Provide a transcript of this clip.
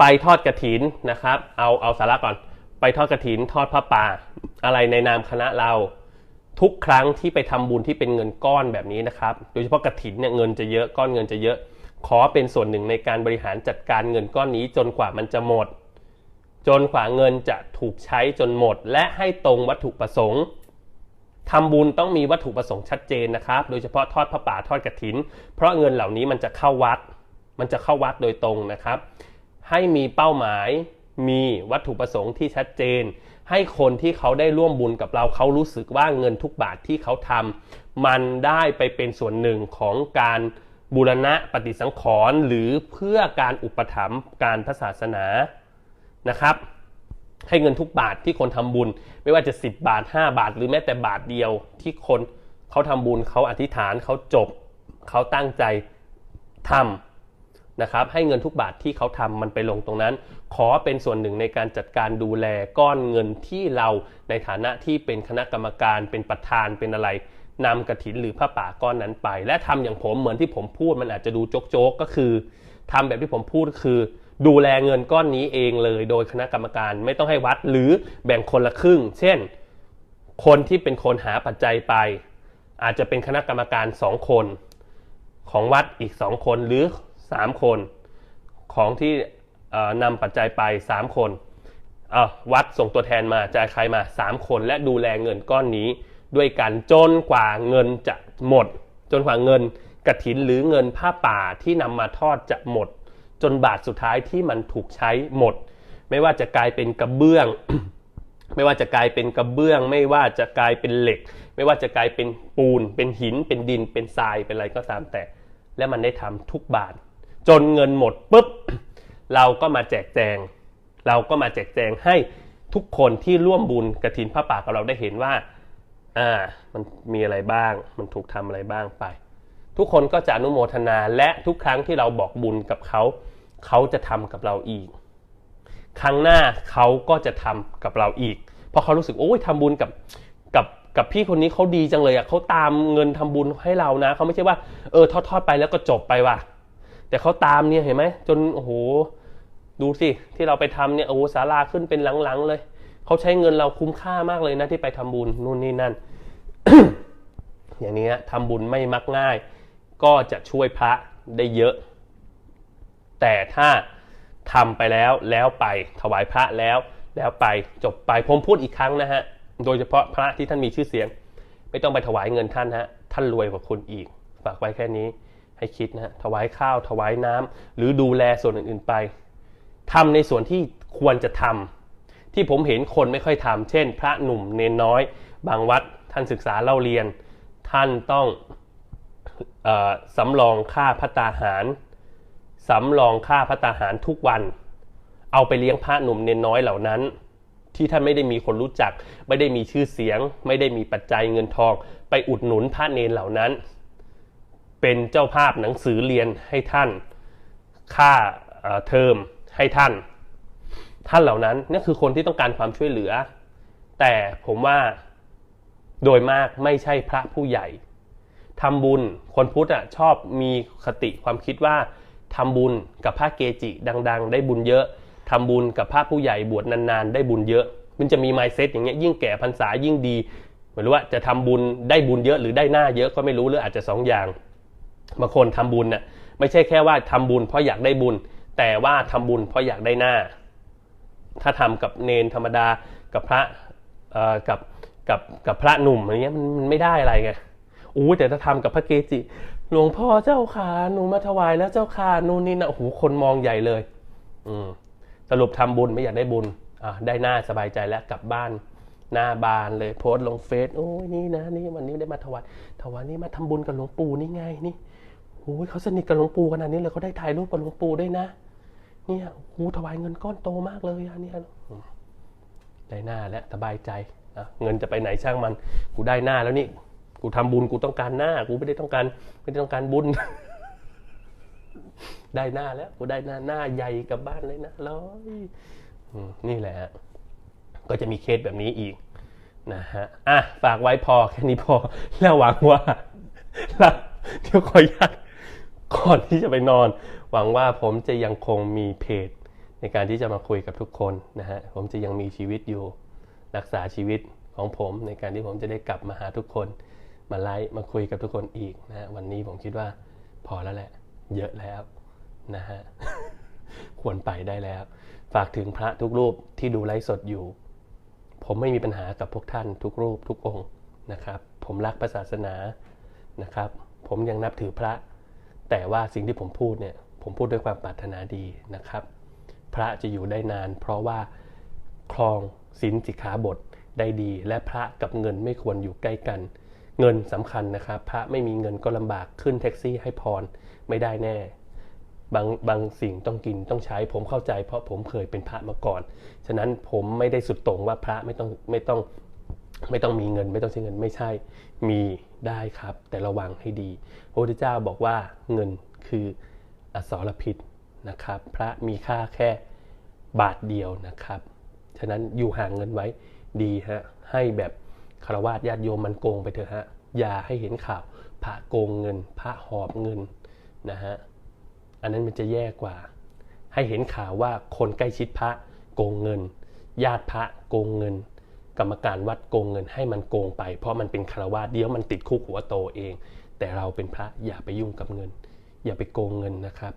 ไปทอดกระถินนะครับ เอาเอาสาระก่อน ไปทอดกระถินทอดผ้าป่า อะไรในนามคณะเรา ทุกครั้งที่ไปทำบุญที่เป็นเงินก้อนแบบนี้นะครับ โดยเฉพาะกระถินเนี่ยเงินจะเยอะก้อนเงินจะเยอะ ขอเป็นส่วนหนึ่งในการบริหารจัดการเงินก้อนนี้จนกว่ามันจะหมด จนกว่าเงินจะถูกใช้จนหมด และให้ตรงวัตถุประสงค์ทำบุญต้องมีวัตถุประสงค์ชัดเจนนะครับ โดยเฉพาะทอดพระป่าทอดกระถิน เพราะเงินเหล่านี้มันจะเข้าวัด มันจะเข้าวัดโดยตรงนะครับ ให้มีเป้าหมาย มีวัตถุประสงค์ที่ชัดเจน ให้คนที่เขาได้ร่วมบุญกับเราเขารู้สึกว่าเงินทุกบาทที่เขาทำมันได้ไปเป็นส่วนหนึ่งของการบูรณะปฏิสังขรณ์หรือเพื่อการอุปถัมภ์การพระศาสนานะครับ ให้เงินทุกบาทที่คนทำบุญ ไม่ว่าจะ 10 บาท 5 บาท หรือแม้แต่บาทเดียวที่คนเขาทำบุญเขาอธิษฐานเขาจบเขาตั้งใจทำ นะครับให้เงินทุกบาทที่เขาทำมันไปลงตรงนั้น ขอเป็นส่วนหนึ่งในการจัดการดูแลก้อนเงินที่เราในฐานะที่เป็นคณะกรรมการเป็นประธานเป็นอะไรนำกระถินหรือผ้าป่าก้อนนั้นไป และทำอย่างผมเหมือนที่ผมพูดมันอาจจะดูโจ๊กๆก็คือทำแบบที่ผมพูดคือ ดูแลเงินก้อนนี้เองเลย โดยคณะกรรมการไม่ต้องให้วัดหรือแบ่งคนละครึ่ง เช่น คนที่เป็นคนหาปัจจัยไป อาจจะเป็นคณะกรรมการสองคน ของวัดอีกสองคนหรือ สามคน ของที่นำปัจจัยไปสามคนเอ่อวัดส่งตัวแทนมาจ่ายใครมาสามคน และดูแลเงินก้อนนี้ด้วยกันจนกว่าเงินจะหมด จนกว่าเงินกระถินหรือเงินผ้าป่าที่นำมาทอดจะหมด จนบาทสุดท้ายที่มันถูกใช้หมด ไม่ว่าจะกลายเป็นกระเบื้อง ไม่ว่าจะกลายเป็นกระเบื้อง ไม่ว่าจะกลายเป็นเหล็ก ไม่ว่าจะกลายเป็นปูน เป็นหิน เป็นดิน เป็นทรายเป็นอะไรก็ตามแต่ และมันได้ทำทุกบาท จนเงินหมดปุ๊บเราก็มาแจกแจง เราก็มาแจกแจงให้ทุกคนที่ร่วมบุญกระถินผ้าป่ากับเราได้เห็นว่าอ่ามันมีอะไรบ้าง มันถูกทำอะไรบ้างไป ทุกคนก็จะอนุโมทนาและทุกครั้งที่เราบอกบุญกับเขาเขาจะทำกับเราอีก ครั้งหน้าเขาก็จะทำกับเราอีก เพราะเขารู้สึกโอ้ยทำบุญกับกับกับพี่คนนี้เขาดีจังเลยอะเขาตามเงินทำบุญให้เรานะเขาไม่ใช่ว่าเออทอดทอดๆไปแล้วก็จบไปว่ะ แต่เขาตามเนี่ยเห็นไหมจนโอ้โหดูสิที่เราไปทำเนี่ยโอ้โหศาลาขึ้นเป็นหลังๆเลยเขาใช้เงินเราคุ้มค่ามากเลยนะที่ไปทำบุญนู่นนี่นั่น อย่างนี้ทำบุญไม่มักง่าย ก็จะช่วยพระได้เยอะ แต่ถ้าทำไปแล้วแล้วไปถวายพระแล้ว แล้วไปจบไปผมพูดอีกครั้งนะฮะโดยเฉพาะพระที่ท่านมีชื่อเสียง ไม่ต้องไปถวายเงินท่านฮะท่านรวยกว่าคุณอีกฝากไว้แค่นี้ ให้คิดนะฮะถวายข้าวถวายน้ำหรือดูแลส่วนอื่นๆไปทำในส่วนที่ควรจะทำที่ผมเห็นคนไม่ค่อยทำเช่น พระหนุ่มเนนน้อย บางวัดท่านศึกษาเล่าเรียน ท่านต้องออสำรองค่าพัตตาหารสำรองค่าพัตตาหารทุกวัน เอาไปเลี้ยงพระหนุ่มเนนน้อยเหล่านั้น ที่ท่านไม่ได้มีคนรู้จัก ไม่ได้มีชื่อเสียง ไม่ได้มีปัจจัยเงินทอง ไปอุดหนุนพระเนนเหล่านั้น เป็นเจ้าภาพหนังสือเรียนให้ท่าน ค่าเทอมให้ท่าน ท่านเหล่านั้นนี่คือคนที่ต้องการความช่วยเหลือ แต่ผมว่าโดยมากไม่ใช่พระผู้ใหญ่ทำบุญคนพุทธอะชอบมีคติความคิดว่าทำบุญกับพระเกจิดัง ๆ ได้บุญเยอะทำบุญกับพระผู้ใหญ่บวชนานๆ ได้บุญเยอะ มันจะมีไมเซ็ตอย่างเงี้ยยิ่งแก่พรรษายิ่งดีไม่รู้ว่าจะทำบุญได้บุญเยอะหรือได้หน้าเยอะก็ไม่รู้หรืออาจจะสองอย่าง บางคนทำบุญน่ะไม่ใช่แค่ว่าทำบุญเพราะอยากได้บุญ แต่ว่าทำบุญเพราะอยากได้หน้า ถ้าทำกับเนนธรรมดากับพระกับกับกับพระหนุ่มอะไรเงี้ยมันไม่ได้อะไรไงอู้แต่ถ้าทำกับพระเกจิ หลวงพ่อเจ้าขาหนูมาถวายแล้วเจ้าขานู่นนี่นะโอ้โหคนมองใหญ่เลย อืมสรุปทำบุญไม่อยากได้บุญอะได้หน้าสบายใจแล้วกลับบ้านหน้าบานเลยโพสต์ลงเฟซโอ้ยนี่นะนี่วันนี้ได้มาถวายถวายนี่มาทำบุญกับหลวงปู่นี่ไงนี่ อ้ยเขาสนิทกับหลวงปู่ขนาดนี้เลยเขาได้ถ่ายรูปกับหลวงปู่ด้วยนะ เนี่ยโอ้โหถวายเงินก้อนโตมากเลยอะเนี่ยได้หน้าแล้วสบายใจอะเงินจะไปไหนช่างมัน กูได้หน้าแล้วนี่ กูทำบุญกูต้องการหน้า กูไม่ได้ต้องการไม่ได้ต้องการบุญ ได้หน้าแล้ว กูได้หน้าหน้าใหญ่กับบ้านเลยนะร้อยนี่แหละ ก็จะมีเคสแบบนี้อีกนะฮะ อะ ฝากไว้พอแค่นี้พอ แล้วหวังว่าแล้วเดี๋ยวขออนุญาต ก่อนที่จะไปนอน หวังว่าผมจะยังคงมีเพจ ในการที่จะมาคุยกับทุกคนนะฮะผมจะยังมีชีวิตอยู่ รักษาชีวิตของผมในการที่ผมจะได้กลับมาหาทุกคน มาไลฟ์มาคุยกับทุกคนอีกนะฮะวันนี้ผมคิดว่าพอแล้วแหละ เยอะแล้วนะฮะควรไปได้แล้ว ฝากถึงพระทุกรูปที่ดูไลฟ์สดอยู่ ผมไม่มีปัญหากับพวกท่านทุกรูปทุกองค์นะครับ ผมรักพระศาสนานะครับ ผมยังนับถือพระ แต่ว่าสิ่งที่ผมพูดเนี่ยผมพูดด้วยความปรารถนาดีนะครับ พระจะอยู่ได้นาน เพราะว่าครองศีลสิกขาบทได้ดี และพระกับเงินไม่ควรอยู่ใกล้กัน เงินสำคัญนะครับ พระไม่มีเงินก็ลำบากขึ้นแท็กซี่ให้พรไม่ได้แน่บางบางสิ่งต้องกินต้องใช้ผมเข้าใจเพราะผมเคยเป็นพระมาก่อน ฉะนั้นผมไม่ได้สุดโต่งว่าพระไม่ต้องไม่ต้อง ไม่ต้องมีเงินไม่ต้องใช้เงินไม่ใช่มีได้ครับ แต่ระวังให้ดี พระพุทธเจ้าบอกว่าเงินคืออสรพิษนะครับ พระมีค่าแค่บาทเดียวนะครับ ฉะนั้นอยู่ห่างเงินไว้ดีฮะให้แบบคารวะญาติโยมมันโกงไปเถอะฮะอย่าให้เห็นข่าวพระโกงเงิน พระหอบเงินนะฮะอันนั้นมันจะแย่กว่า ให้เห็นข่าวว่าคนใกล้ชิดพระโกงเงิน ญาติพระโกงเงิน กรรมการวัดโกงเงินให้มันโกงไป เพราะมันเป็นคารวะเดี๋ยวมันติดคุกหัวโตเอง แต่เราเป็นพระอย่าไปยุ่งกับเงิน อย่าไปโกงเงินนะครับ